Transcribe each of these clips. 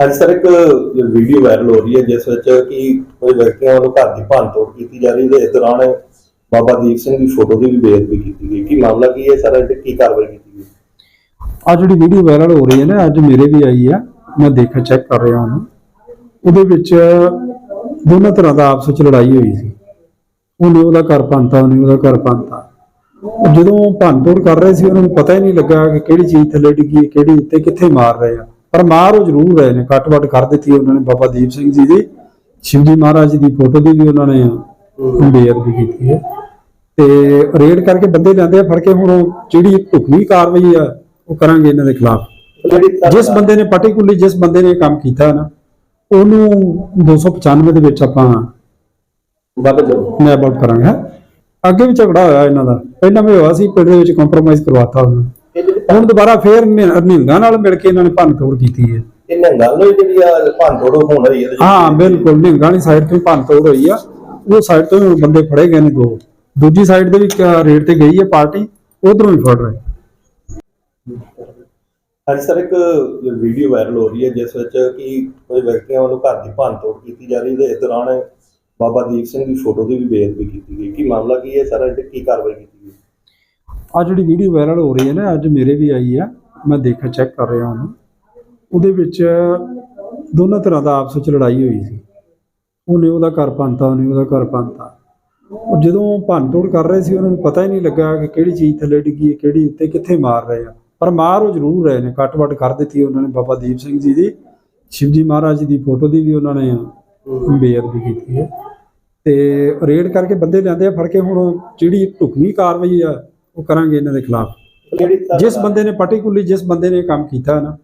ਅੱਜ ਸਰ ਇੱਕ video viral ਹੋ ਰਹੀ ਹੈ, ਜਿਸ ਵਿੱਚ ਕਿ ਕੋਈ ਵਿਅਕਤੀਆਂ ਵੱਲੋਂ ਘਰ ਦੀ ਭੰਨਤੋੜ ਕੀਤੀ ਜਾ ਰਹੀ ਹੈ ਇਸ ਦੌਰਾਨ ਬਾਬਾ ਦੀਪ ਸਿੰਘ ਦੀ ਫੋਟੋ ਦੀ ਵੀ ਬੇਇੱਜ਼ਤੀ ਕੀਤੀ ਗਈ। ਕੀ ਮਾਮਲਾ ਕੀ ਹੈ ਸਾਰਾ? ਤੇ ਕੀ ਕਾਰਵਾਈ ਕੀਤੀ ਗਈ? ਆ ਜਿਹੜੀ ਵੀਡੀਓ ਵਾਇਰਲ ਹੋ ਰਹੀ ਹੈ ਨਾ, ਅੱਜ ਮੇਰੇ ਵੀ ਆਈ ਆ, ਮੈਂ ਦੇਖਿਆ, ਚੈੱਕ ਕਰ ਰਿਹਾ ਹਾਂ। ਉਹਦੇ ਵਿੱਚ ਦੋਨਾਂ ਤਰ੍ਹਾਂ ਦਾ ਆਪਸ ਵਿੱਚ ਲੜਾਈ ਹੋਈ ਸੀ। ਉਹਨੇ ਉਹਦਾ ਘਰ ਪੰਤਾ ਉਹਨੇ ਉਹਦਾ ਘਰ ਪੰਤਾ ਉਹ ਜਦੋਂ ਭੰਨਤੋੜ ਕਰ ਰਹੇ ਸੀ, ਉਹਨਾਂ ਨੂੰ ਪਤਾ ਹੀ ਨਹੀਂ ਲੱਗਾ ਕਿ ਕਿਹੜੀ ਚੀਜ਼ ਥੱਲੇ ਡਿੱਗੀ ਹੈ, ਕਿਹੜੀ ਉੱਤੇ ਕਿੱਥੇ ਮਾਰ ਰਹੇ ਆ। ਪਰ ਮਾਰ ਉਹ ਜ਼ਰੂਰ ਰਹੇ ਨੇ ਕੱਟ-ਵੱਟ ਕਰ ਦਿੱਤੀ ਉਹਨਾਂ ਨੇ ਬਾਬਾ ਦੀਪ ਸਿੰਘ ਜੀ ਦੀ ਸ਼ਿਵਜੀ ਮਹਾਰਾਜ ਦੀ ਫੋਟੋ ਦੀ ਵੀ ਉਹਨਾਂ ਨੇ ਬੇਅਦਬੀ ਕੀਤੀ ਹੈ। ਤੇ ਰੇਡ ਕਰਕੇ ਬੰਦੇ ਲੈਂਦੇ ਆ ਫੜ ਕੇ ਹੁਣ ਉਹ ਜਿਹੜੀ ਢੁਕਵੀਂ ਕਾਰਵਾਈ ਆ ਉਹ ਕਰਾਂਗੇ ਇਹਨਾਂ ਦੇ ਖਿਲਾਫ। ਜਿਸ ਬੰਦੇ ਨੇ ਪਾਰਟਿਕੂਲਰਲੀ ਜਿਸ ਬੰਦੇ ਨੇ ਕੰਮ ਕੀਤਾ ਨਾ ਉਹਨੂੰ 295 ਦੇ ਵਿੱਚ ਆਪਾਂ ਵੱਧ ਜਾਓ ਨੈਬ ਆਊਟ ਕਰਾਂਗੇ। ਅੱਗੇ ਵੀ ਝਗੜਾ ਹੋਇਆ ਇਹਨਾਂ ਦਾ। ਪਹਿਲਾਂ ਵੀ ਹੋਇਆ ਸੀ ਪਿੰਡ ਦੇ ਵਿੱਚ ਕੰਪਰੋਮਾਈਜ਼ ਕਰਵਾਤਾ ਉਹਨਾਂ ਹੁਣ ਦੁਬਾਰਾ ਫੇਰ ਨਿਹੰਗਾਂ ਨਾਲ ਮਿਲ ਕੇ ਇਹਨਾਂ ਨੇ ਭੰਨ ਤੋੜ ਕੀਤੀ ਹੈ। ਇਹ ਨੰਗਲ ਨੂੰ ਜਿਹੜੀ ਆ ਭੰਨਤੋੜ ਹੋਣ ਰਹੀ ਹੈ। ਹਾਂ ਬਿਲਕੁਲ ਨਿਹੰਗਾਂ ਸਾਈਡ ਤੋਂ ਹੀ ਭੰਨ ਤੋੜ ਹੋਈ ਆ। ਉਹ ਸਾਈਡ ਤੋਂ ਹੀ ਬੰਦੇ ਫੜੇ ਗਏ ਨੇ ਦੋ। ਦੂਜੀ ਸਾਈਡ ਦੇ ਵੀ ਰੇਡ ਤੇ ਗਈ ਹੈ ਪਾਰਟੀ ਉਧਰੋਂ ਹੀ ਫੜ ਰਹੇ। ਅੱਜ ਸਰ ਇੱਕ ਵੀਡੀਓ ਵਾਇਰਲ ਹੋ ਰਹੀ ਹੈ ਜਿਸ ਵਿੱਚ ਕਿ ਕੋਈ ਵਿਅਕਤੀਆਂ ਵੱਲੋਂ ਘਰ ਦੀ ਭੰਨਤੋੜ ਕੀਤੀ ਜਾ ਰਹੀ ਹੈ ਇਸ ਦੌਰਾਨ ਬਾਬਾ ਦੀਪ ਸਿੰਘ ਦੀ ਫੋਟੋ ਦੀ ਵੀ ਬੇਇੱਜ਼ਤੀ ਕੀਤੀ ਗਈ। ਕੀ ਮਾਮਲਾ ਕੀ ਹੈ ਸਾਰਾ? ਤੇ ਕੀ ਕਾਰਵਾਈ ਕੀਤੀ ਗਈ? ਆ ਜਿਹੜੀ ਵੀਡੀਓ ਵਾਇਰਲ ਹੋ ਰਹੀ ਹੈ ਨਾ, ਅੱਜ ਮੇਰੇ ਵੀ ਆਈ ਆ, ਮੈਂ ਦੇਖਿਆ ਚੈੱਕ ਕਰ ਰਿਹਾ ਹਾਂ ਉਹਦੇ ਵਿੱਚ ਦੋਨਾਂ ਤਰ੍ਹਾਂ ਦਾ ਆਪਸ ਵਿੱਚ ਲੜਾਈ ਹੋਈ ਸੀ। ਉਹਨੇ ਉਹਦਾ ਘਰ ਪੰਤਾ ਉਹਨੇ ਉਹਦਾ ਘਰ ਪੰਤਾ ਉਹ ਜਦੋਂ ਭੰਨਤੋੜ ਕਰ ਰਹੇ ਸੀ, ਉਹਨਾਂ ਨੂੰ ਪਤਾ ਹੀ ਨਹੀਂ ਲੱਗਾ ਕਿ ਕਿਹੜੀ ਚੀਜ਼ ਥੱਲੇ ਡਿੱਗੀ ਹੈ, ਕਿਹੜੀ ਉੱਤੇ ਕਿੱਥੇ ਮਾਰ ਰਹੇ ਆ। ਪਰ ਮਾਰ ਉਹ ਜ਼ਰੂਰ ਰਹੇ ਨੇ, ਕੱਟ-ਵੱਟ ਕਰ ਦਿੱਤੀ ਉਹਨਾਂ ਨੇ ਬਾਬਾ ਦੀਪ ਸਿੰਘ ਜੀ ਦੀ। ਸ਼ਿਵਜੀ ਮਹਾਰਾਜ ਜੀ ਦੀ ਫੋਟੋ ਦੀ ਵੀ ਉਹਨਾਂ ਨੇ ਬੇਅਦਬੀ ਕੀਤੀ ਹੈ। ਤੇ ਰੇਡ ਕਰਕੇ ਬੰਦੇ ਲੈਂਦੇ ਆ, ਫੜ ਕੇ ਹੁਣ ਜਿਹੜੀ ਢੁਕਵੀਂ ਕਾਰਵਾਈ ਆ ਉਹ ਕਰਾਂਗੇ ਇਹਨਾਂ ਦੇ ਖਿਲਾਫ। ਜਿਸ ਬੰਦੇ ਨੇ ਪਾਰਟਿਕੂਲਰਲੀ ਜਿਸ ਬੰਦੇ ਨੇ ਕੰਮ ਕੀਤਾ ਨਾ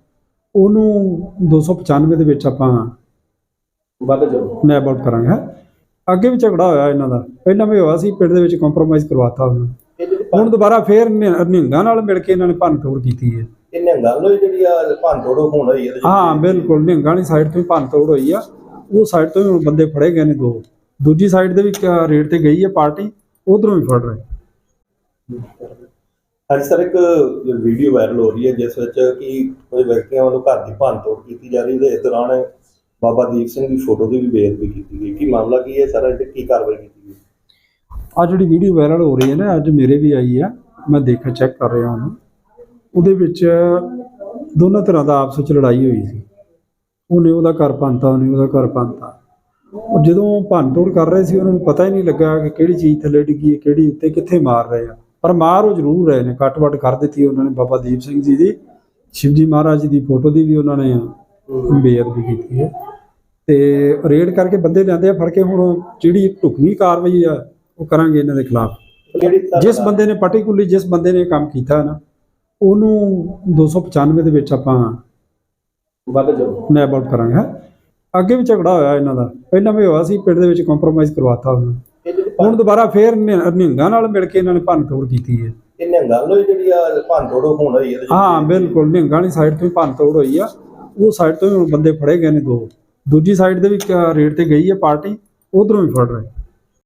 ਉਹਨੂੰ 295 ਦੇ ਵਿੱਚ ਆਪਾਂ ਵੱਧ ਜਾਓ ਨੈਬ ਆਊਟ ਕਰਾਂਗੇ। ਅੱਗੇ ਵੀ ਝਗੜਾ ਹੋਇਆ ਇਹਨਾਂ ਦਾ। ਪਹਿਲਾਂ ਵੀ ਹੋਇਆ ਸੀ ਪਿੰਡ ਦੇ ਵਿੱਚ ਕੰਪਰੋਮਾਈਜ਼ ਕਰਵਾਤਾ ਉਹਨਾਂ ਹੁਣ ਦੁਬਾਰਾ ਫੇਰ ਨਿਹ- ਨਿਹੰਗਾਂ ਨਾਲ ਮਿਲ ਕੇ ਇਹਨਾਂ ਨੇ ਭੰਨ ਤੋੜ ਕੀਤੀ ਹੈ। ਇਹ ਨੰਗਲ ਨੂੰ ਜਿਹੜੀ ਆ ਭੰਨਤੋੜ ਹੋਣ ਰਹੀ ਹੈ। ਹਾਂ ਬਿਲਕੁਲ। ਨਿਹੰਗਾਂ ਵਾਲੀ ਸਾਈਡ ਤੋਂ ਭੰਨ ਤੋੜ ਹੋਈ ਆ। ਉਹ ਸਾਈਡ ਤੋਂ ਬੰਦੇ ਫੜੇ ਗਏ ਨੇ ਦੋ। ਦੂਜੀ ਸਾਈਡ ਦੇ ਵੀ ਰੇਡ ਤੇ ਗਈ ਹੈ ਪਾਰਟੀ ਉਧਰੋਂ ਹੀ ਫੜ ਰਹੇ। ਅੱਜ ਸਰ ਇੱਕ ਵੀਡੀਓ ਵਾਇਰਲ ਹੋ ਰਹੀ ਹੈ, ਜਿਸ ਵਿੱਚ ਕਿ ਕੋਈ ਵਿਅਕਤੀਆਂ ਵੱਲੋਂ ਘਰ ਦੀ ਭੰਨਤੋੜ ਕੀਤੀ ਜਾ ਰਹੀ ਹੈ ਇਸ ਦੌਰਾਨ ਬਾਬਾ ਦੀਪ ਸਿੰਘ ਦੀ ਫੋਟੋ ਦੀ ਵੀ ਬੇਇੱਜ਼ਤੀ ਕੀਤੀ ਗਈ। ਕੀ ਮਾਮਲਾ ਕੀ ਹੈ ਸਾਰਾ? ਤੇ ਕੀ ਕਾਰਵਾਈ ਕੀਤੀ ਗਈ? ਆ ਜਿਹੜੀ ਵੀਡੀਓ ਵਾਇਰਲ ਹੋ ਰਹੀ ਹੈ ਨਾ, ਅੱਜ ਮੇਰੇ ਵੀ ਆਈ ਆ, ਮੈਂ ਦੇਖਿਆ ਚੈੱਕ ਕਰ ਰਿਹਾ ਹਾਂ। ਉਹਦੇ ਵਿੱਚ ਦੋਨਾਂ ਤਰ੍ਹਾਂ ਦਾ ਆਪਸ ਵਿੱਚ ਲੜਾਈ ਹੋਈ ਸੀ। ਉਹਨੇ ਉਹਦਾ ਘਰ ਪੰਤਾ ਉਹਨੇ ਉਹਦਾ ਘਰ ਪੰਤਾ ਉਹ ਜਦੋਂ ਭੰਨਤੋੜ ਕਰ ਰਹੇ ਸੀ, ਉਹਨਾਂ ਨੂੰ ਪਤਾ ਹੀ ਨਹੀਂ ਲੱਗਾ ਕਿ ਕਿਹੜੀ ਚੀਜ਼ ਥੱਲੇ ਡਿੱਗੀ ਹੈ, ਕਿਹੜੀ ਉੱਤੇ ਕਿੱਥੇ ਮਾਰ ਰਹੇ ਆ। ਪਰ ਮਾਰ ਉਹ ਜ਼ਰੂਰ ਰਹੇ ਨੇ ਕੱਟ-ਵੱਟ ਕਰ ਦਿੱਤੀ ਉਹਨਾਂ ਨੇ ਬਾਬਾ ਦੀਪ ਸਿੰਘ ਜੀ ਦੀ ਸ਼ਿਵਜੀ ਮਹਾਰਾਜ ਜੀ ਦੀ ਫੋਟੋ ਦੀ ਵੀ ਉਹਨਾਂ ਨੇ ਬੇਅਦਬੀ ਕੀਤੀ ਹੈ। ਤੇ ਰੇਡ ਕਰਕੇ ਬੰਦੇ ਲੈਂਦੇ ਆ ਫੜ ਕੇ ਹੁਣ ਜਿਹੜੀ ਢੁਕਵੀਂ ਕਾਰਵਾਈ ਆ ਉਹ ਕਰਾਂਗੇ ਇਹਨਾਂ ਦੇ ਖਿਲਾਫ। ਜਿਸ ਬੰਦੇ ਨੇ ਪਾਰਟਿਕੂਲਰਲੀ ਜਿਸ ਬੰਦੇ ਨੇ ਕੰਮ ਕੀਤਾ ਨਾ ਉਹਨੂੰ 295 ਦੇ ਵਿੱਚ ਆਪਾਂ ਵੱਧ ਜਾਓ ਨੈਬ ਆਊਟ ਕਰਾਂਗੇ। ਅੱਗੇ ਵੀ ਝਗੜਾ ਹੋਇਆ ਇਹਨਾਂ ਦਾ ਪਹਿਲਾਂ ਵੀ ਹੋਇਆ ਸੀ ਪਿੰਡ ਦੇ ਵਿੱਚ ਕੰਪਰੋਮਾਈਜ਼ ਕਰਵਾਤਾ ਉਹਨਾਂ ਹੁਣ ਦੁਬਾਰਾ ਫੇਰ ਨਿਹ- ਨਿਹੰਗਾਂ ਨਾਲ ਮਿਲ ਕੇ ਇਹਨਾਂ ਨੇ ਭੰਨ ਤੋੜ ਕੀਤੀ ਹੈ। ਇਹ ਨੰਗਲ ਨੂੰ ਜਿਹੜੀ ਆ ਭੰਨਤੋੜ ਹੋਣ ਰਹੀ ਹੈ। ਹਾਂ ਬਿਲਕੁਲ ਨਿਹੰਗਾਂ ਵਾਲੀ ਸਾਈਡ ਤੋਂ ਹੀ ਭੰਨ ਤੋੜ ਹੋਈ ਆ। ਉਹ ਸਾਈਡ ਤੋਂ ਬੰਦੇ ਫੜੇ ਗਏ ਨੇ ਦੋ। ਦੂਜੀ ਸਾਈਡ ਦੇ ਵੀ ਰੇਡ ਤੇ ਗਈ ਹੈ ਪਾਰਟੀ ਉਧਰੋਂ ਹੀ ਫੜ ਰਹੇ।